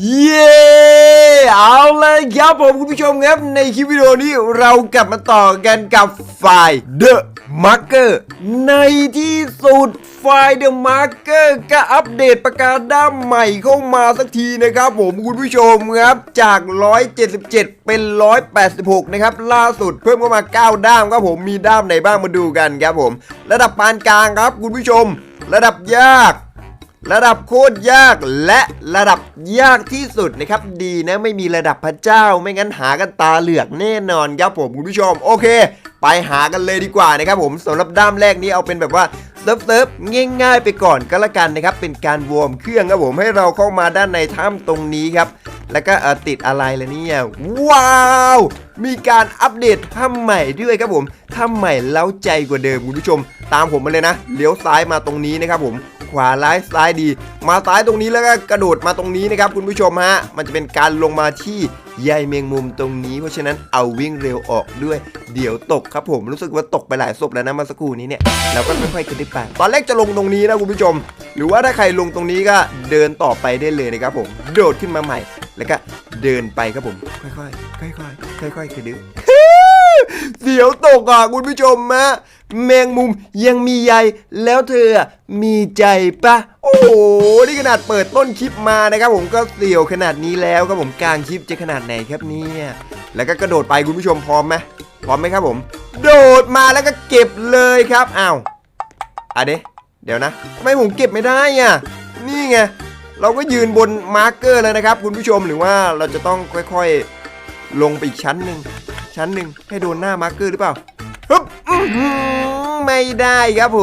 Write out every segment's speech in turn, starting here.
เย้เอาเลยครับผมคุณผู้ชมครับ ในคลิปวิดีโอนี้เรากลับมาต่อกันกับไฟล์ The Marker ในที่สุดไฟล์ The Marker ก็อัปเดตประกาศด้ามใหม่เข้ามาสักทีนะครับผมคุณผู้ชมครับ จาก 177 เป็น 186 นะครับ ล่าสุดเพิ่มเข้ามา 9 ด้ามครับผมมีด้ามไหนบ้างมาดูกันครับผม ระดับปานกลางครับคุณผู้ชม ระดับยาก ระดับโคตรยากและระดับยากที่สุดนะครับ ดีนะไม่มีระดับพระเจ้า ไม่งั้นหากันตาเหลือกแน่นอนครับผมคุณผู้ชมโอเค ไปหากันเลยดีกว่านะครับผมสำหรับด้ามแรกนี้เอาเป็นแบบว่าเซิร์ฟเซิร์ฟง่ายๆไปก่อนก็แล้วกันนะครับ เป็นการวอร์มเครื่องครับผมให้เราเข้ามาด้านในถ้ำตรงนี้ครับ แล้วก็ติดอะไรล่ะเนี่ยว้าวมีการอัปเดตถ้ำใหม่ด้วยครับผมถ้ำใหม่เล้าใจกว่าเดิมคุณผู้ชม ตามผมมาเลยนะเลี้ยวซ้ายมาตรงนี้นะครับผมขวาร้ายซ้ายดี มาซ้ายตรงนี้แล้วก็กระโดดมาตรงนี้นะครับคุณผู้ชมฮะมันจะเป็นการลงมาที่ ใยเมงมุมตรงนี้ เพราะฉะนั้นเอาวิ่งเร็วออกด้วย เดี๋ยวตกครับผมรู้สึกว่าตกไปหลายศพแล้วนะมาสักครู่นี้เนี่ยเราก็ค่อยๆขึ้นไปตอนแรกจะลงตรงนี้นะคุณผู้ชม หรือว่าถ้าใครลงตรงนี้ก็เดินต่อไปได้เลยนะครับผมโดดขึ้นมาใหม่ แล้วก็เดินไปครับผม ค่อยๆค่อยๆค่อยๆคือดื้อ เสียวตกอะคุณผู้ชมมะแมงมุมยังมีใยแล้วเธอมีใจปะโอ้โหนี่ขนาดเปิดต้นคลิปมานะครับ ผมก็เสียวขนาดนี้แล้วครับผมกลางคลิปจะขนาดไหนครับเนี่ยแล้วก็กระโดดไปคุณผู้ชมพร้อมไหมพร้อมไหมครับผม โดดมาแล้วก็เก็บเลยครับอ้าวอะเดเดี๋ยวนะทำไมผมเก็บไม่ได้อะนี่ไงเราก็ยืนบนมาร์กเกอร์เลยนะครับ คุณผู้ชมหรือว่าเราจะต้องค่อยๆ ลงไปอีกชั้นหนึ่ง ชั้นหนึ่งให้โดนหน้ามาร์กเกอร์หรือเปล่าฮึบไม่ได้ครับผ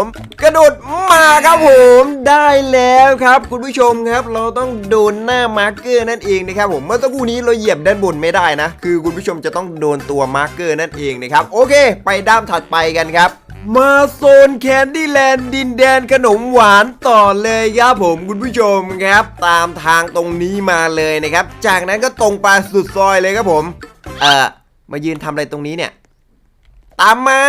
ม กระโดดมาครับผมได้แล้วครับ คุณผู้ชมครับ เราต้องโดนหน้ามาร์กเกอร์นั่นเองนะครับผมเมื่อสักครู่นี้เราเหยียบด้านบนไม่ได้นะ คือคุณผู้ชมจะต้องโดนตัวมาร์กเกอร์นั่นเองนะครับโอเค ไปด้ามถัดไปกันครับมาโซนแคนดี้แลนด์ดินแดนขนมหวานต่อเลยครับผมคุณผู้ชมครับ ตามทางตรงนี้มาเลยนะครับ จากนั้นก็ตรงไปสุดซอยเลยครับผม เอ่อ มายืนทำอะไรตรงนี้เนี่ย ตามมา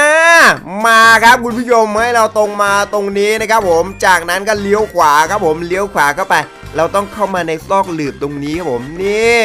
มาครับคุณผู้ชมให้เราตรงมาตรงนี้นะครับผม จากนั้นก็เลี้ยวขวาครับผม เลี้ยวขวาเข้าไป เราต้องเข้ามาในซอกหลืบตรงนี้ครับผม นี่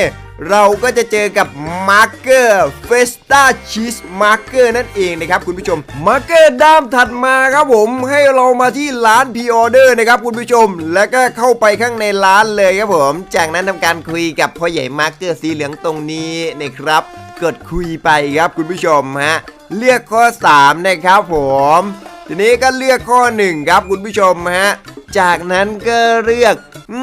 เราก็จะเจอกับมาร์เกอร์เฟสตาชีสมาร์เกอร์นั่นเองนะครับคุณผู้ชม มาร์เกอร์ด้ามถัดมาครับผม ให้เรามาที่ร้านพีออเดอร์นะครับคุณผู้ชม แล้วก็เข้าไปข้างในร้านเลยครับผม จากนั้นทำการคุยกับพ่อใหญ่มาร์เกอร์สีเหลืองตรงนี้นะครับ กดคุยไปครับคุณผู้ชมฮะเลือกข้อ 3 นะครับผม ทีนี้ก็เลือกข้อ 1 ครับคุณผู้ชมฮะจากนั้นก็เลือกอ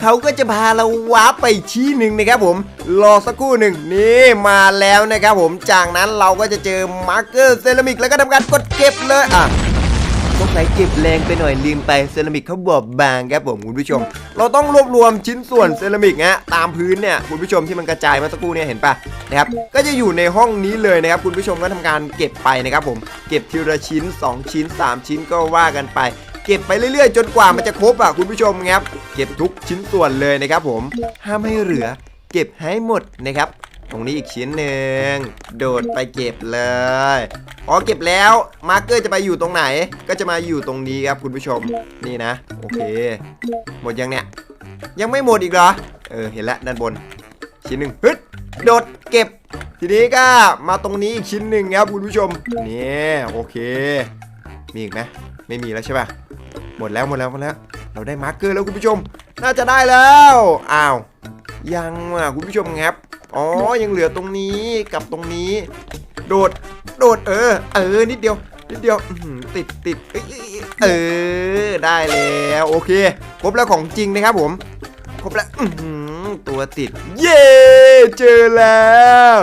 เขาก็จะพาเราว้าร์ปไปชี้หนึ่งนะครับผม รอสักครู่หนึ่งนี่มาแล้วนะครับผมจากนั้นเราก็จะเจอมาร์เกอร์เซรามิกแล้วก็ทำการกดเก็บเลยอะ สงสัยเก็บแรงไปหน่อยลืมไปเซรามิกเขาบอบบางครับผมคุณผู้ชม เราต้องรวบรวมชิ้นส่วนเซรามิกฮะตามพื้นเนี่ยคุณผู้ชมที่มันกระจายมาสักครู่เนี่ยเห็นปะนะครับก็จะอยู่ในห้องนี้เลยนะครับคุณผู้ชมก็ทำการเก็บไปนะครับผมเก็บทีละชิ้น 2 ชิ้น 3 ชิ้นก็ว่ากันไปเก็บไปเรื่อยๆ จนกว่ามันจะครบอะคุณผู้ชมครับเก็บทุกชิ้นส่วนเลยนะครับผมห้ามให้เหลือ เก็บให้หมดนะครับ ตรงนี้อีกชิ้นหนึ่งโดดไปเก็บเลย อ๋อเก็บแล้วมาร์กเกอร์จะไปอยู่ตรงไหน ก็จะมาอยู่ตรงนี้ครับคุณผู้ชมนี่นะ โอเค หมดยังเนี่ย ยังไม่หมดอีกเหรอ เออเห็นแล้วด้านบน ชิ้นหนึ่งฮึดโดดเก็บ ทีนี้ก็มาตรงนี้อีกชิ้นหนึ่งครับคุณผู้ชมนี่โอเค มีอีกไหมไม่มีแล้วใช่ป่ะหมดแล้วหมดแล้วหมดแล้ว เราได้มาร์กเกอร์แล้วคุณผู้ชม น่าจะได้แล้ว อ้าว ยังอะคุณผู้ชมครับ อ๋อ ยังเหลือตรงนี้กับตรงนี้ โดด โดด เออ เออ นิดเดียว นิดเดียว ติดติดเออ ได้แล้ว โอเค ครบแล้วของจริงนะครับผม ครบแล้วตัวติด เย้ เจอแล้ว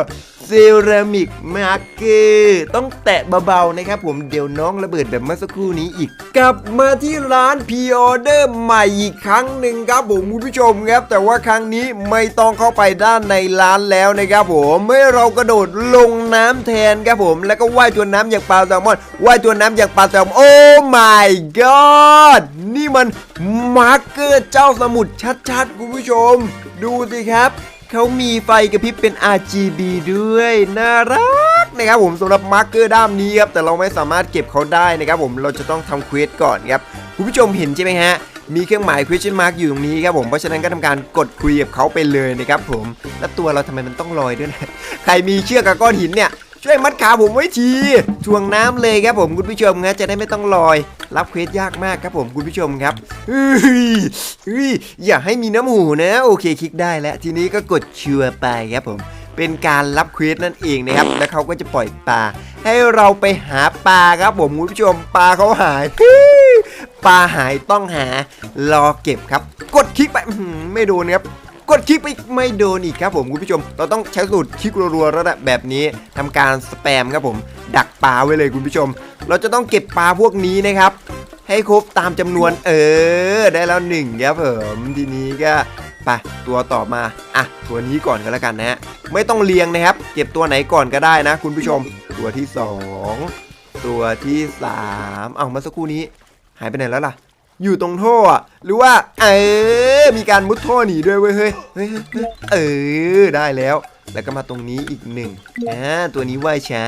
เซรามิกมาร์เกอร์ต้องแตะเบาๆนะครับผมเดี๋ยวน้องระเบิดแบบเมื่อสักครู่นี้อีก กลับมาที่ร้านพ r ออเดอร์ใหม่อีกครั้งหนึ่งครับผมคุณผู้ชมครับ แต่ว่าครั้งนี้ไม่ต้องเข้าไปด้านในร้านแล้วนะครับผมเมื่อเรากระโดดลงน้ำแทนครับผมแล้วก็ว่ายตัวน้ำอย่างปลาแซลมอนว่ายตัวน้ำอย่างปลาแซลมอนโอ้ my god นี่มันมาร์เกอร์เจ้าสมุทรชัดๆคุณผู้ชม ดูสิครับ เขามีไฟกระพริบเป็น RGB ด้วย น่ารักนะครับผมสำหรับมาร์กเกอร์ด้ามนี้ครับแต่เราไม่สามารถเก็บเขาได้นะครับผมเราจะต้องทำเควสก่อนครับคุณผู้ชมเห็นใช่ไหมฮะมีเครื่องหมาย question mark อยู่ตรงนี้ครับผม เพราะฉะนั้นก็ทำการกดคุยกับเขาไปเลยนะครับผม แล้วตัวเราทำไมมันต้องลอยด้วยนะ ใครมีเชือกกับก้อนหินเนี่ย ช่วยมัดขาผมไว้ทีถ่วงน้ำเลยครับผมคุณผู้ชมนะจะได้ไม่ต้องลอย รับเควสยากมากครับผมคุณผู้ชมครับเฮ้ยเฮ้ยอย่าให้มีน้ำหูนะ โอเคคลิกได้แล้ว ทีนี้ก็กดเชัวร์ไปครับผมเป็นการรับเควสนั่นเองนะครับ แล้วเขาก็จะปล่อยปลา ให้เราไปหาปลาครับผมคุณผู้ชมปลาเขาหายปลาหายต้องหารอเก็บครับ กดคลิกไปไม่โดนครับ กดคลิกไปไม่โดนอีกครับผมคุณผู้ชม เราต้องใช้สูตรคลิกรัวๆแล้วนะแบบนี้ทำการสแปมครับผม ดักปลาไว้เลยคุณผู้ชม เราจะต้องเก็บปลาพวกนี้นะครับ ให้ครบตามจำนวนเออ ได้แล้วหนึ่งครับผมทีนี้ก็ไปตัวต่อมาอะตัวนี้ก่อนก็แล้วกันนะฮะไม่ต้องเรียงนะครับ เก็บตัวไหนก่อนก็ได้นะ คุณผู้ชม ตัวที่สองตัวที่สามเอามาสักครู่นี้ หายไปไหนแล้วล่ะ อยู่ตรงท่อะหรือว่า เออ มีการมุดท่อหนีด้วยเว้ยเฮ้ยเฮ้ยเออ ได้แล้ว แล้วก็มาตรงนี้อีกหนึ่งอ่าตัวนี้ว่ายช้า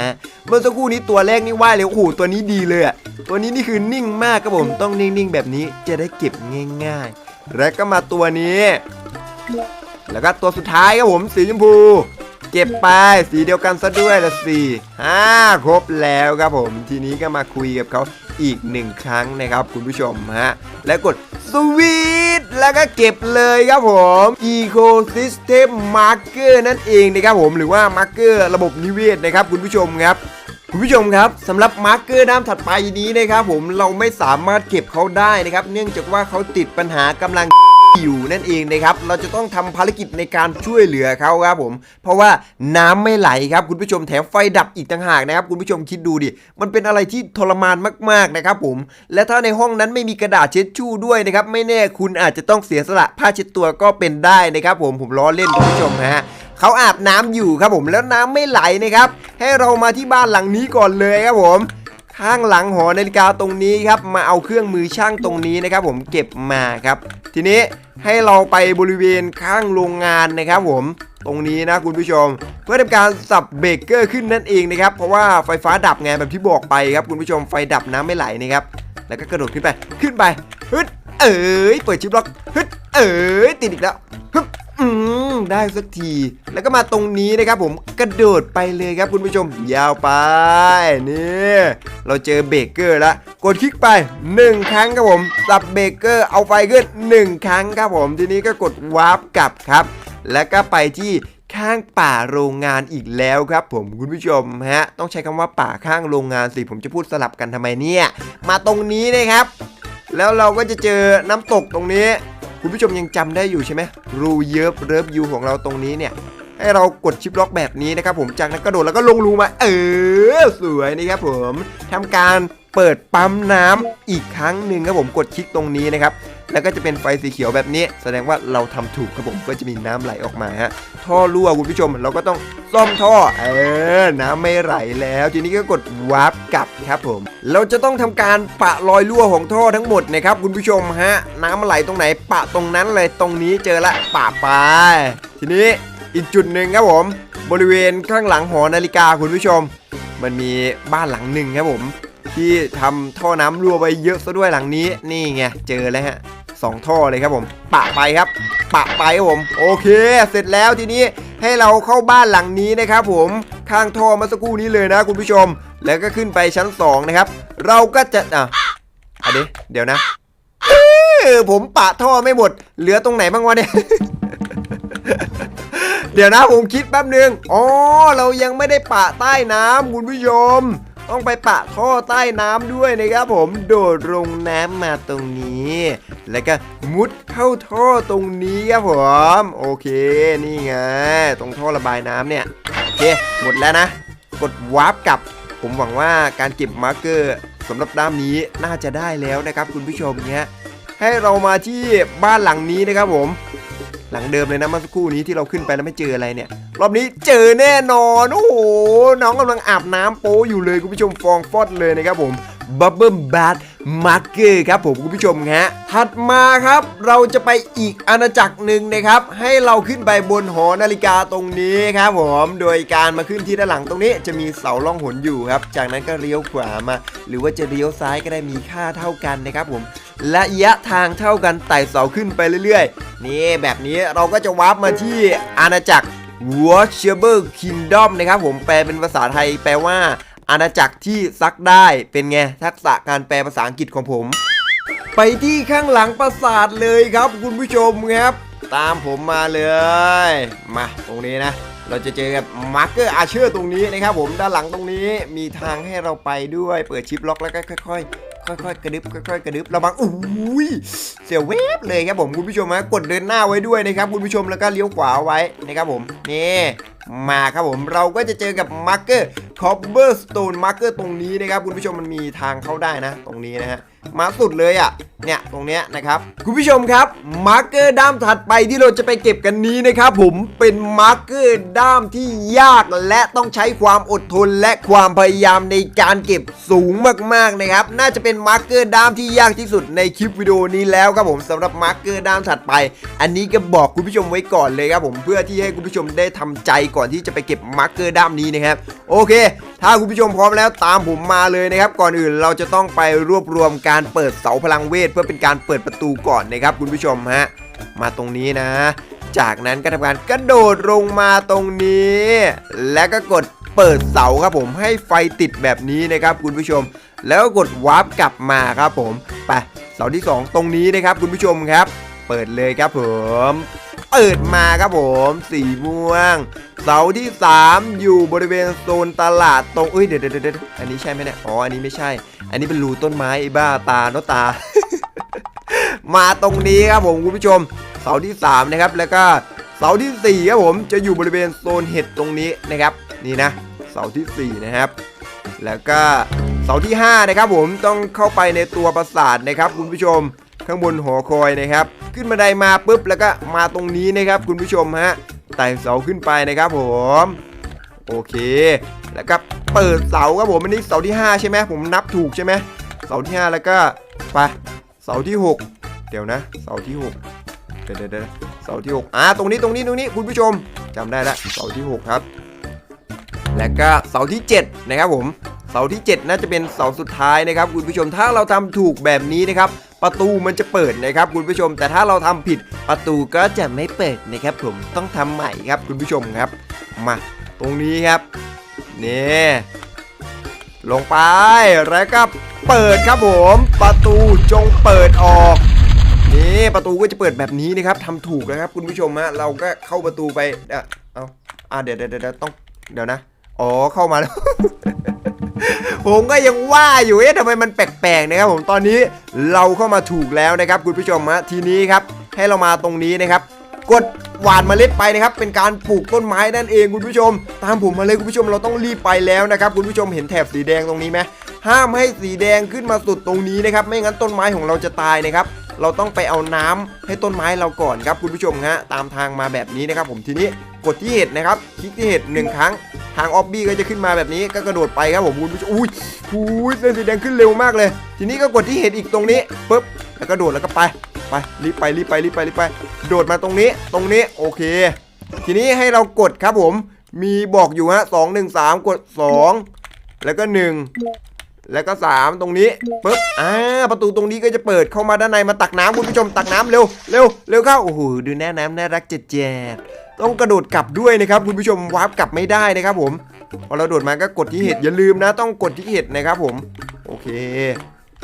เมื่อสักครู่นี้ตัวแรกนี่ว่ายเลยโอ้โหตัวนี้ดีเลยอะตัวนี้นี่คือนิ่งมากครับผม ต้องนิ่งๆแบบนี้จะได้เก็บง่าย ๆ แล้วก็มาตัวนี้ แล้วก็ตัวสุดท้ายครับผมสีชมพูเก็บไปสีเดียวกันซะด้วยละสี่ห้าครบแล้วครับผม ทีนี้ก็มาคุยกับเขา อีกหนึ่งครั้งนะครับคุณผู้ชมฮะและกดสวีทแล้วก็เก็บเลยครับผม Ecosystem Marker นั่นเองนะครับผมหรือว่า Marker ระบบนิเวศนะครับคุณผู้ชมครับคุณผู้ชมครับสำหรับมาร์กเกอร์ด้ามถัดไปนี้นะครับผมเราไม่สามารถเก็บเขาได้นะครับ เนื่องจากว่าเขาติดปัญหากำลัง อยู่นั่นเองนะครับ เราจะต้องทำภารกิจในการช่วยเหลือเขาครับผม เพราะว่าน้ำไม่ไหลครับคุณผู้ชมแถมไฟดับอีกต่างหากนะครับ คุณผู้ชมคิดดูดิ มันเป็นอะไรที่ทรมานมากๆนะครับผม และถ้าในห้องนั้นไม่มีกระดาษเช็ดชู่ด้วยนะครับ ไม่แน่คุณอาจจะต้องเสียสละผ้าเช็ดตัวก็เป็นได้นะครับผม ผมล้อเล่นคุณผู้ชมฮะเขาอาบน้ำอยู่ครับผม แล้วน้ำไม่ไหลนะครับ ให้เรามาที่บ้านหลังนี้ก่อนเลยครับผม ข้างหลังหอนาฬิกาตรงนี้ครับมาเอาเครื่องมือช่างตรงนี้นะครับ ผมเก็บมาครับ ทีนี้ให้เราไปบริเวณข้างโรงงานนะครับผมตรงนี้นะคุณผู้ชม เพื่อทำการสับเบรกเกอร์ขึ้นนั่นเองนะครับ เพราะว่าไฟฟ้าดับไงแบบที่บอกไปครับคุณผู้ชมไฟดับน้ำไม่ไหลนะครับแล้วก็กระโดดขึ้นไปขึ้นไปฮึดเอ๋ยเปิดชิปล็อกฮึดเอ๋ยติดอีกแล้วฮึบ อืมได้สักที แล้วก็มาตรงนี้นะครับผมกระโดดไปเลยครับคุณผู้ชม ยาวไปนี่เราเจอเบเกอร์ล้วกดคลิกไป 1 ครั้งครับผมสับเบเกอร์เอาไฟขึ้น1 ครั้งครับผมทีนี้ก็กดวาร์ปกลับครับ แล้วก็ไปที่ข้างป่าโรงงานอีกแล้วครับ ผมคุณผู้ชมฮะ ต้องใช้คำว่าป่าข้างโรงงานสิผมจะพูดสลับกันทำไมเนี่ย มาตรงนี้นะครับ แล้วเราก็จะเจอน้ำตกตรงนี้ คุณผู้ชมยังจำได้อยู่ใช่ไหมรูเยิบเริบยูของเราตรงนี้เนี่ยให้เรากดชิปล็อกแบบนี้นะครับผมจากนั้นกระโดดแล้วก็ลงรูมา เออ สวยนี่ครับผมทำการเปิดปั๊มน้ำอีกครั้งหนึ่งครับผมกดคลิกตรงนี้นะครับ แล้วก็จะเป็นไฟสีเขียวแบบนี้ แสดงว่าเราทำถูกครับผมก็จะมีน้ำไหลออกมาฮะท่อรั่วคุณผู้ชมเราก็ต้องซ่อมท่อเออน้ำไม่ไหลแล้ว ทีนี้ก็กดวาร์ปกลับครับผม เราจะต้องทำการปะรอยรั่วของท่อทั้งหมดนะครับคุณผู้ชมฮะ น้ำมันไหลตรงไหนปะตรงนั้นเลยตรงนี้เจอละปะไป ทีนี้อีกจุดหนึ่งครับผม บริเวณข้างหลังหอนาฬิกาคุณผู้ชม มันมีบ้านหลังหนึ่งครับผม ที่ทำท่อน้ำรั่วไปเยอะซะด้วยหลังนี้นี่ไงเจอแล้วฮะ สองท่อเลยครับผม ปะไปครับ ปะไปครับผม โอเค เสร็จแล้วทีนี้ให้เราเข้าบ้านหลังนี้นะครับผมข้างท่อเมาสักครู่นี้เลยนะคุณผู้ชม แล้วก็ขึ้นไปชั้นสองนะครับ เราก็จะอะอะเดี๋ยวเดี๋ยวนะผมปะท่อไม่หมด เหลือตรงไหนบ้างวะเนี่ยเดี๋ยวนะผมคิดแป๊บนึงอ๋อเรายังไม่ได้ปะใต้น้ำคุณผู้ชม ต้องไปปะท่อใต้น้ำด้วยนะครับผม โดดลงน้ำมาตรงนี้ แล้วก็มุดเข้าท่อตรงนี้ครับผมโอเคนี่ไงตรงท่อระบายน้ำเนี่ยโอเคหมดแล้วนะ กดวาร์ปกลับ ผมหวังว่าการเก็บมาร์กเกอร์สำหรับด้ามนี้น่าจะได้แล้วนะครับ คุณผู้ชมเนี้ยให้เรามาที่บ้านหลังนี้นะครับผมหลังเดิมเลยนะเมื่อสักครู่นี้ที่เราขึ้นไปแล้วไม่เจออะไรเนี่ย รอบนี้เจอแน่นอนโอ้โหน้องกำลังอาบน้ำโป๊อยู่เลยคุณผู้ชมฟองฟอดเลยนะครับผมบับเบิ้ลบัต มาร์เกอร์ครับผมคุณผู้ชมฮะถัดมาครับเราจะไปอีกอาณาจักรหนึ่งนะครับ ให้เราขึ้นไปบนหอนาฬิกาตรงนี้ครับผมโดยการมาขึ้นที่ด้านหลังตรงนี้จะมีเสาล่องหนอยู่ครับ จากนั้นก็เลี้ยวขวามา หรือว่าจะเลี้ยวซ้ายก็ได้มีค่าเท่ากันนะครับผมและระยะทางเท่ากันไต่เสาขึ้นไปเรื่อยๆ นี่แบบนี้เราก็จะวาร์ปมาที่อาณาจักร Watchable Kingdom นะครับผมแปลเป็นภาษาไทยแปลว่า อาณาจักรที่ซักได้เป็นไงทักษะการแปลภาษาอังกฤษของผม ไปที่ข้างหลังปราสาทเลยครับ คุณผู้ชมครับ ตามผมมาเลย มาตรงนี้นะ เราจะเจอกับมาร์เกอร์อาเชอร์ตรงนี้นะครับผมด้านหลังตรงนี้มีทางให้เราไปด้วยเปิดชิปล็อกแล้วก็ค่อย ๆค่อยๆกระดึบค่อยๆกระดึบระวังอุ้ยเสียวเวฟเลยครับผมคุณผู้ชมฮะกดเดินหน้าไว้ด้วยนะครับคุณผู้ชมแล้วก็เลี้ยวขวาไว้นะครับผมนี่ มาครับผมเราก็จะเจอกับมาร์เกอร์คอ b เบอร์สโตนมาร์เกอร์ตรงนี้นะครับคุณผู้ชมมันมีทางเข้าได้นะ ตรงนี้นะฮะ มาสุดเลยอะ เนี่ยตรงเนี้ยนะครับคุณผู้ชมครับมาร์กเกอร์ด้ามถัดไปที่เราจะไปเก็บกันนี้นะครับผมเป็นมาร์กเกอร์ด้ามที่ยากและต้องใช้ความอดทนและความพยายามในการเก็บสูงมากๆนะครับ น่าจะเป็นมาร์กเกอร์ด้ามที่ยากที่สุดในคลิปวิดีโอนี้แล้วครับผมสำหรับมาร์กเกอร์ด้ามถัดไป อันนี้ก็บอกคุณผู้ชมไว้ก่อนเลยครับผมเพื่อที่ให้คุณผู้ชมได้ทำใจก่อนที่จะไปเก็บมาร์กเกอร์ด้ามนี้นะครับโอเค ถ้าคุณผู้ชมพร้อมแล้วตามผมมาเลยนะครับ ก่อนอื่นเราจะต้องไปรวบรวมการเปิดเสาพลังเวท เพื่อเป็นการเปิดประตูก่อนนะครับ คุณผู้ชมฮะ มาตรงนี้นะ จากนั้นก็ทำการกระโดดลงมาตรงนี้ แล้วก็กดเปิดเสาครับผมให้ไฟติดแบบนี้นะครับ คุณผู้ชม แล้วก็กดวาร์ปกลับมาครับผมไปเสาที่ 2 ตรงนี้นะครับ คุณผู้ชมครับ เปิดเลยครับผม เปิดมาครับผมสีม่วง เสาที่ 3 อยู่บริเวณโซนตลาดตรงเอ้ยเดี๋ยวเดี๋ยวเดี๋ยวอันนี้ใช่ไหมเนี่ยอ๋ออันนี้ไม่ใช่ อันนี้เป็นรูต้นไม้ไอ้บ้าตาเนาะตา มาตรงนี้ครับผมคุณผู้ชม เสาที่ 3 นะครับ แล้วก็เสาทีสี่4ครับผมจะอยู่บริเวณโซนเห็ดตรงนี้นะครับ นี่นะ เสาทีสี่ 4 นะครับ แล้วก็เสาที่5นะครับผมต้องเข้าไปในตัวปราสาทนะครับคุณผู้ชม ข้างบนหอคอยนะครับ ขึ้นบันไดมาปุ๊บแล้วก็มาตรงนี้นะครับคุณผู้ชมฮะไต่เสาขึ้นไปนะครับผมโอเค แล้วก็เปิดเสาครับผมอันนี้เสาที่ 5 ใช่ไหมผมนับถูกใช่ไหมเสาที่ 5 แล้วก็ไปเสาที่ 6 เดี๋ยวนะ เสาที่ 6 เดี๋ยวเดี๋ยวเดี๋ยวเสาที่ 6 อ่าตรงนี้ตรงนี้ตรงนี้คุณผู้ชมจำได้ล้วเสาที่ 6 ครับ แล้วก็เสาที่ 7 นะครับผม เสาที่ 7 น่าจะเป็นเสาสุดท้ายนะครับ คุณผู้ชมถ้าเราทำถูกแบบนี้นะครับ ประตูมันจะเปิดนะครับ คุณผู้ชม แต่ถ้าเราทำผิดประตูก็จะไม่เปิดนะครับ ผมต้องทำใหม่ครับ คุณผู้ชมครับมาตรงนี้ครับนี่ลงไปแล้วก็เปิดครับผม ประตูจงเปิดออกนี่ประตูก็จะเปิดแบบนี้นะครับทำถูกนะครับ คุณผู้ชมฮะเราก็เข้าประตูไปเอ่อเอาอ่าเดี๋ยวเดี๋ยวเดี๋ยวต้องเดี๋ยวนะอ๋อเข้ามาแล้ว ผมก็ยังว่าอยู่เอ๊ะทำไมมันแปลกๆนะครับผมตอนนี้เราเข้ามาถูกแล้วนะครับคุณผู้ชมฮะทีนี้ครับให้เรามาตรงนี้นะครับ กดหว่านเมล็ดไปนะครับ เป็นการปลูกต้นไม้นั่นเองคุณผู้ชม ตามผมมาเลยคุณผู้ชมเราต้องรีบไปแล้วนะครับคุณผู้ชมเห็นแถบสีแดงตรงนี้ไหมห้ามให้สีแดงขึ้นมาสุดตรงนี้นะครับ ไม่งั้นต้นไม้ของเราจะตายนะครับเราต้องไปเอาน้ำให้ต้นไม้เราก่อนครับคุณผู้ชมฮะตามทางมาแบบนี้นะครับผมทีนี้ กดที่เห็ดนะครับ คลิกที่เห็ดหนึ่งครั้ง ทางออบบี้ก็จะขึ้นมาแบบนี้ก็กระโดดไปครับผมคุณผู้ชมอุ้ยอุ้ยเส้นสีแดงขึ้นเร็วมากเลย ทีนี้ก็กดที่เห็ดอีกตรงนี้ปุ๊บแล้วก็โดดแล้วก็ไปไปรีบไปรีบไปรีบไปรีบไป โดดมาตรงนี้ตรงนี้โอเค ทีนี้ให้เรากดครับผมมีบอกอยู่ฮะสองหนึ่งสามกดสองแล้วก็หนึ่งแล้วก็สามตรงนี้ปุ๊บอ่าประตูตรงนี้ก็จะเปิดเข้ามาด้านในมาตักน้ำคุณผู้ชมตักน้ำเร็วเร็วเร็วเข้าโอ้โหดูแน่น้ำน่ารักเจ็ดแจด ต้องกระโดดกลับด้วยนะครับคุณผู้ชมวาร์ปกลับไม่ได้นะครับผมพอเราโดดมาก็กดที่เห็ดอย่าลืมนะ ต้องกดที่เห็ดนะครับผมโอเค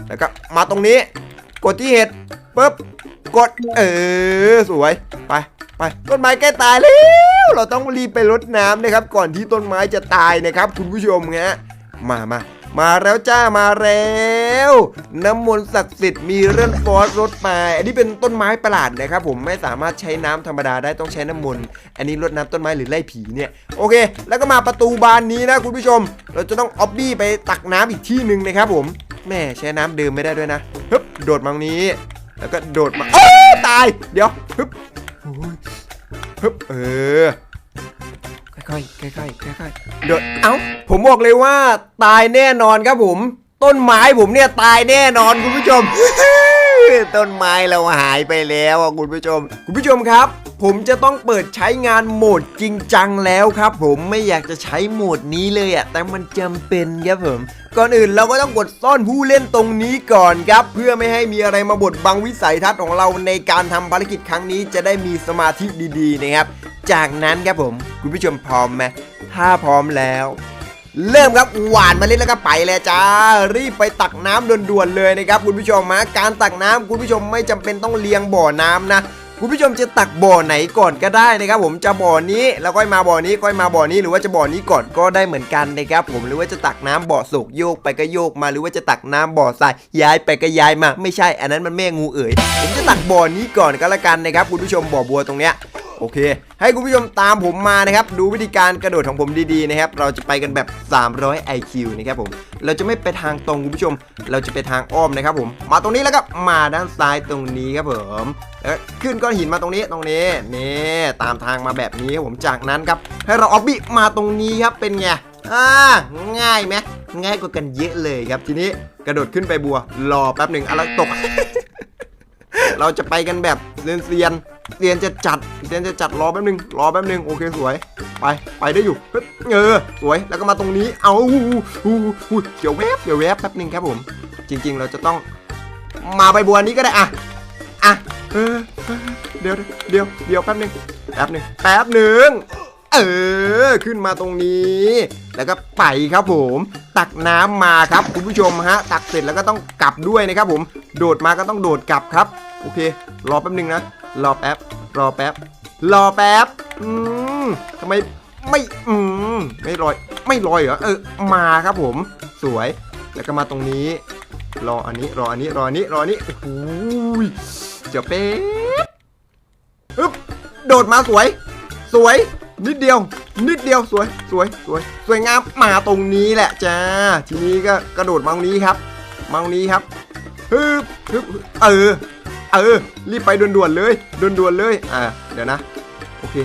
แล้วก็มาตรงนี้ กดที่เห็ดปุ๊บกดเออสวยไปไปต้นไม้ใกล้ตายแล้วเราต้องรีบไปรดน้ำนะครับ ก่อนที่ต้นไม้จะตายนะครับ คุณผู้ชมฮะมามา มาแล้วจ้ามาแล้วน้ำมนต์ศักดิ์สิทธิ์มีเรื่องฟอสรถมาอันนี้เป็นต้นไม้ประหลาดนะครับผมไม่สามารถใช้น้ำธรรมดาได้ต้องใช้น้ำมนต์อันนี้รดน้ำต้นไม้หรือไล่ผีเนี่ยโอเค แล้วก็มาประตูบานนี้นะคุณผู้ชม เราจะต้องออบบี้ไปตักน้ำอีกที่หนึ่งนะครับผมแม่ใช้น้ำเดิมไม่ได้ด้วยนะฮึบโดดมาตรงนี้ แล้วก็โดดมาเอ้ตาย เดี๋ยวฮึบโอ้ยฮึบเออ ค่อยๆค่อยๆค่อยๆเดดเอ้าผมบอกเลยว่าตายแน่นอนครับผม ต้นไม้ผมเนี่ยตายแน่นอนคุณผู้ชม ต้นไม้เราหายไปแล้วอะคุณผู้ชม คุณผู้ชมครับ ผมจะต้องเปิดใช้งานโหมดจริงจังแล้วครับ ผมไม่อยากจะใช้โหมดนี้เลยอะแต่มันจำเป็นครับผมก่อนอื่นเราก็ต้องกดซ่อนผู้เล่นตรงนี้ก่อนครับ เพื่อไม่ให้มีอะไรมาบดบังวิสัยทัศน์ของเราในการทำภารกิจครั้งนี้จะได้มีสมาธิดีๆนะครับ จากนั้นครับผมคุณผู้ชมพร้อมไหมถ้าพร้อมแล้วเริ่มครับหวานมาเล่นแล้วก็ไปเลยจ้า รีบไปตักน้ำด่วนๆเลยนะครับคุณผู้ชมมาการตักน้ำคุณผู้ชมไม่จำเป็นต้องเลียงบ่อน้ำนะ คุณผู้ชมจะตักบ่อไหนก่อนก็ได้นะครับผมจะบ่อนี้แล้วก็มาบ่อนี้ก็มาบ่อนี้หรือว่าจะบ่อนี้ก่อนก็ได้เหมือนกันนะครับผมหรือว่าจะตักน้ำบ่อสุกโยกไปก็โยกมาหรือว่าจะตักน้ำบ่อทรายย้ายไปก็ย้ายมา ไม่ใช่ อันนั้นมันแม่งูเอ๋ยผมจะตักบ่อนี้ก่อนก็แล้วกันนะครับคุณผู้ชมบ่อบัวตรงเนี้ย โอเค ให้คุณผู้ชมตามผมมานะครับ ดูวิธีการกระโดดของผมดีๆนะครับ เราจะไปกันแบบ 300 IQ นะครับผม เราจะไม่ไปทางตรงคุณผู้ชม เราจะไปทางอ้อมนะครับผม มาตรงนี้แล้วก็มาด้านซ้ายตรงนี้ครับผมแล้วขึ้นก้อนหินมาตรงนี้ตรงนี้นี่ตามทางมาแบบนี้ครับผมจากนั้นครับ ให้เราออบบี้มาตรงนี้ครับเป็นไงอ่าง่ายไหมง่ายกว่ากันเยอะเลยครับทีนี้กระโดดขึ้นไปบัวรอแป๊บหนึ่งอะไรตก เราจะไปกันแบบเซียนเซียน เซียนจะจัดเซียนจะจัดรอแป๊บนึง รอแป๊บนึง โอเคสวย ไปไปได้อยู่เออสวยแล้วก็มาตรงนี้ เอาอู้อู้อู้เดี๋ยวแวบเดี๋ยวแวบแป๊บนึงครับผม จริง ๆ เราจะต้องมาใบบัวนี้ก็ได้อะอะเออเดี๋ยวเดี๋ยวเดี๋ยวแป๊บนึงแป๊บนึงแป๊บนึงเออขึ้นมาตรงนี้ แล้วก็ไปครับผม ตักน้ำมาครับคุณผู้ชมฮะ ตักเสร็จแล้วก็ต้องกลับด้วยนะครับผม โดดมาก็ต้องโดดกลับครับ โอเค รอแป๊บนึงนะ รอแป๊บ รอแป๊บ รอแป๊บ อืมทำไมไม่ อืม ไม่ลอย ไม่ลอยเหรอ เออ มาครับผม สวย แล้วก็มาตรงนี้ รออันนี้ รออันนี้ รออันนี้ รออันนี้ โอ้โหยเดี๋ยวเป๊บฮึบโดดมาสวย สวย นิดเดียว นิดเดียว สวย สวย สวย สวยงาม มาตรงนี้แหละจ้า ทีนี้ก็กระโดดมาตรงนี้ครับ มาตรงนี้ครับฮึบฮึบเออ เออ รีบไปด่วนๆเลยด่วนๆเลย อ่า เดี๋ยวนะ โอเค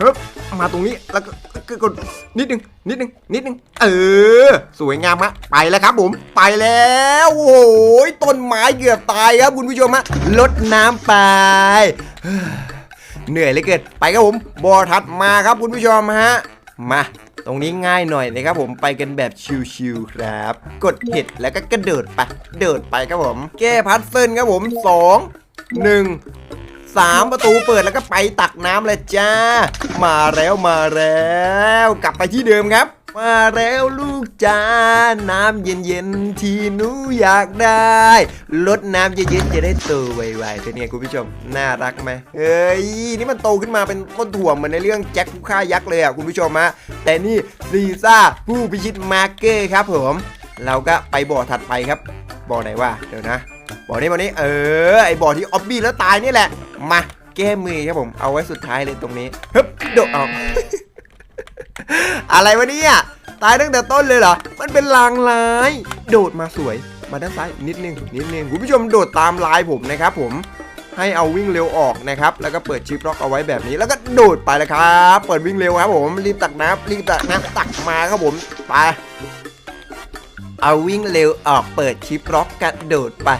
ฮึบมาตรงนี้แล้วก็ก็กดนิดนึงนิดนึงนิดนึงเออ สวยงามมะไปแล้วครับผมไปแล้วโอ้โหต้นไม้เกือบตายครับคุณผู้ชมฮะลดน้ำไปเหนื่อยเหลยเกินไปครับผมบอถัดมาครับคุณผู้ชมฮะมาตรงนี้ง่ายหน่อยนะครับผมไปกันแบบชิวๆครับ กดเห็ดแล้วก็กระโดดไปเดิดไปครับผม แก้พัซเซิลครับผม 2 1 3ประตูเปิดแล้วก็ไปตักน้ำเลยจ้า มาแล้วมาแล้ว กลับไปที่เดิมครับ มาแล้วลูกจ้า น้ำเย็นๆที่หนูอยากได้ลดน้ำเย็นๆจะได้โตไวๆเป็นไงคุณผู้ชม น่ารักไหมเฮ้ยนี่มันโตขึ้นมาเป็นต้นถั่วเหมือนในเรื่องแจ็คผู้ฆ่ายักษ์เลยอะคุณผู้ชมฮะแต่นี่ซีซ่าผู้พิชิตมาร์เกอร์ครับผม เราก็ไปบ่อถัดไปครับบ่อไหนวะเดี๋ยวนะ บ่อนี้บ่อนี้ เออ ไอบ่อที่ออบบี้แล้วตายนี่แหละ มาแก้มือครับผม เอาไว้สุดท้ายเลยตรงนี้ฮึบโดดเอาอะไรวะเนี่ย ตายตั้งแต่ต้นเลยเหรอ มันเป็นลางร้าย โดดมาสวย มาด้านซ้ายนิดนึง นิดนึง คุณผู้ชมโดดตามลายผมนะครับผม ให้เอาวิ่งเร็วออกนะครับ แล้วก็เปิดชิปล็อกเอาไว้แบบนี้ แล้วก็โดดไปเลยครับ เปิดวิ่งเร็วครับผม รีบตักน้ำรีบตักน้ำตักมาครับผม ไป เอาวิ่งเร็วออก เปิดชิปล็อกกระโดดไป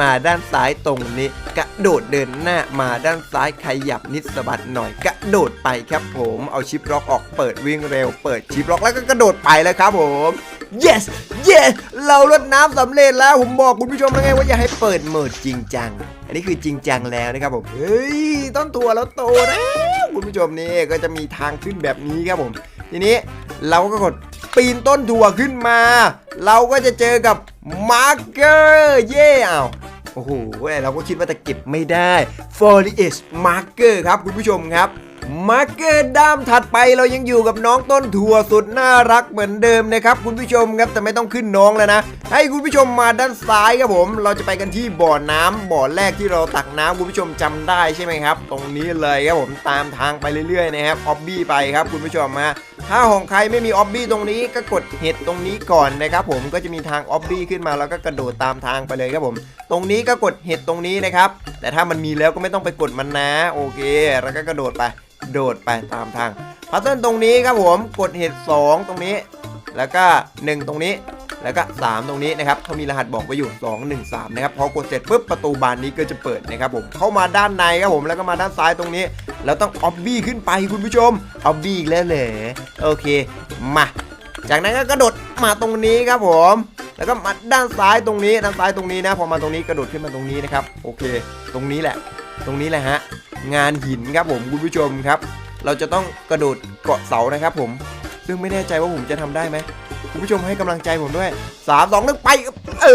มาด้านซ้ายตรงนี้ กระโดดเดินหน้ามาด้านซ้ายขยับนิดสะบัดหน่อย กระโดดไปครับผมเอาชิปล็อกออกเปิดวิ่งเร็ว เปิดชิปล็อกแล้วก็กระโดดไปแล้วครับผม yes yes เราลดน้ำสำเร็จแล้วผมบอกคุณผู้ชมแล้วไงว่าอย่าให้เปิดโหมดจริงจัง อันนี้คือจริงจังแล้วนะครับผมเฮ้ยต้นถั่วแล้วโตแล้วคุณผู้ชมนี่ก็จะมีทางขึ้นแบบนี้ครับผม ทีนี้เราก็กดปีนต้นถั่วขึ้นมา เราก็จะเจอกับ มาร์เกอร์เย่เอาโอ้โหเราก็คิดว่าจะเก็บไม่ได้ foliage marker ครับคุณผู้ชมครับ มาร์เกอร์ด้ามถัดไปเรายังอยู่กับน้องต้นถั่วสุดน่ารักเหมือนเดิมนะครับคุณผู้ชมครับแต่ไม่ต้องขึ้นน้องแล้วนะ ให้คุณผู้ชมมาด้านซ้ายครับผม เราจะไปกันที่บ่อน้ำบ่อแรกที่เราตักน้ำคุณผู้ชมจำได้ใช่ไหมครับ ตรงนี้เลยครับผมตามทางไปเรื่อยๆนะครับออบบี้ไปครับคุณผู้ชมฮะถ้าของใครไม่มีออบบี้ตรงนี้ก็กดเห็ดตรงนี้ก่อนนะครับผมก็จะมีทางออบบี้ขึ้นมาแล้วก็กระโดดตามทางไปเลยครับผม ตรงนี้ก็กดเห็ดตรงนี้นะครับแต่ถ้ามันมีแล้วก็ไม่ต้องไปกดมันนะ โอเค แล้วก็กระโดดไปโดดไปตามทางพัซเซิลตรงนี้ครับผมกดเห็ด2ตรงนี้ แล้วก็ 1 ตรงนี้แล้วก็ 3 ตรงนี้นะครับเขามีรหัสบอกไว้อยู่ 2 1 3 นะครับ พอกดเสร็จปุ๊บประตูบานนี้ก็จะเปิดนะครับผม เข้ามาด้านในครับผม แล้วก็มาด้านซ้ายตรงนี้ แล้วต้องออบบี้ขึ้นไปคุณผู้ชม ออบบี้อีกแล้วเหรอโอเค มา จากนั้นก็กระโดดมาตรงนี้ครับผม แล้วก็มาด้านซ้ายตรงนี้ ด้านซ้ายตรงนี้นะ พอมาตรงนี้กระโดดขึ้นมาตรงนี้นะครับ โอเค ตรงนี้แหละ ตรงนี้แหละฮะ งานหินครับผมคุณผู้ชมครับ เราจะต้องกระโดดเกาะเสานะครับผม ซึ่งไม่แน่ใจว่าผมจะทำได้ไหมคุณผู้ชมให้กำลังใจผมด้วย3 2 1ไปเอ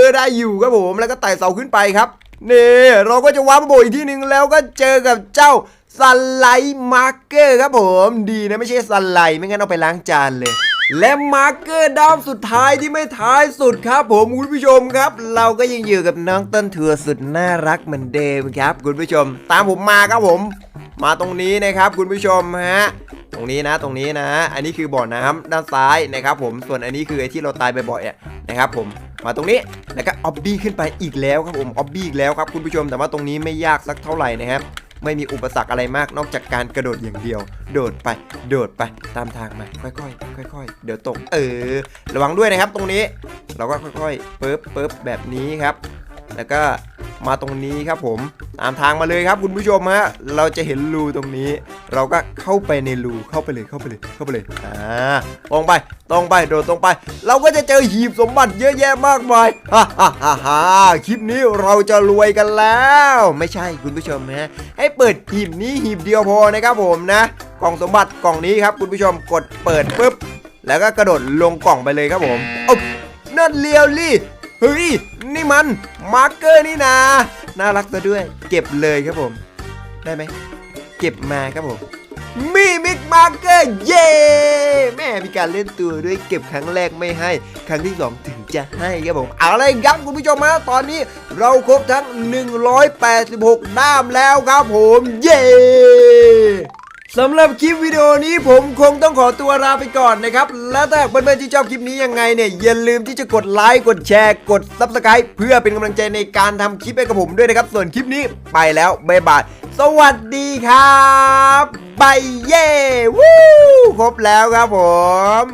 อได้อยู่ครับผมแล้วก็ไต่เสาขึ้นไปครับนี่เราก็จะว้าร์ปโบอีกที่หนึ่งแล้วก็เจอกับเจ้าสไลด์มาร์เกอร์ครับผมดีนะไม่ใช่สไลด์ไม่งั้นเอาไปล้างจานเลย และมาร์เกอร์ดามสุดท้ายที่ไม่ท้ายสุดครับ ผมคุณผู้ชมครับ เราก็ยังอยู่กับน้องต้นเถั่วสุดน่ารักเหมือนเดิมครับ คุณผู้ชม ตามผมมาครับผม มาตรงนี้นะครับ คุณผู้ชมฮะตรงนี้นะตรงนี้นะ อันนี้คือบ่อน้ำด้านซ้ายนะครับ ผมส่วนอันนี้คือไอ้ที่เราตายบ่อยๆนะครับ ผมมาตรงนี้แล้วก็ออบบี้ขึ้นไปอีกแล้วครับผมออบบี้อีกแล้วครับคุณผู้ชมแต่ว่าตรงนี้ไม่ยากสักเท่าไหร่นะครับ ไม่มีอุปสรรคอะไรมากนอกจากการกระโดดอย่างเดียว โดดไปโดดไปตามทางมาค่อยๆค่อย ๆ เดี๋ยวตกเออ ระวังด้วยนะครับตรงนี้ เราก็ค่อยๆเปิ๊บเปิ๊บแบบนี้ครับ แล้วก็มาตรงนี้ครับผมตามทางมาเลยครับคุณผู้ชมฮะเราจะเห็นรูตรงนี้ เราก็เข้าไปในรูเข้าไปเลยเข้าไปเลยเข้าไปเลยอ่าตรงไปตรงไปโดดตรงไป เราก็จะเจอหีบสมบัติเยอะแยะมากมายฮ่าฮ่าฮ่าฮ่าคลิปนี้เราจะรวยกันแล้ว ไม่ใช่คุณผู้ชมฮะให้เปิดหีบนี้หีบเดียวพอนะครับผมนะ กล่องสมบัติกล่องนี้ครับคุณผู้ชมกดเปิดปุ๊บแล้วก็กระโดดลงกล่องไปเลยครับผมอ๊บนั่นเลียวลี่ เฮ้ย นี่มันมาร์กเกอร์นี่นาน่ารักซะด้วย เก็บเลยครับผม ได้ไหม เก็บมาครับผม มีมิกมาร์เกอร์เย้แม่มีการเล่นตัวด้วยเก็บครั้งแรกไม่ให้ ครั้งที่ 2 ถึงจะให้ครับผม เอาเลยครับคุณผู้ชมฮะตอนนี้เราครบทั้ง 186 ด้ามแล้วครับผม เย้ สำหรับคลิปวิดีโอนี้ผมคงต้องขอตัวลาไปก่อนนะครับ และถ้าเพื่อนๆที่ชอบคลิปนี้ยังไงเนี่ยอย่าลืมที่จะกดไลค์กดแชร์ กด s u b สไครป์เพื่อเป็นกำลังใจในการทำคลิปให้กับผมด้วยนะครับ ส่วนคลิปนี้ไปแล้วบ๊ายบายสวัสดีครับบายเย่วู้ครบแล้วครับผม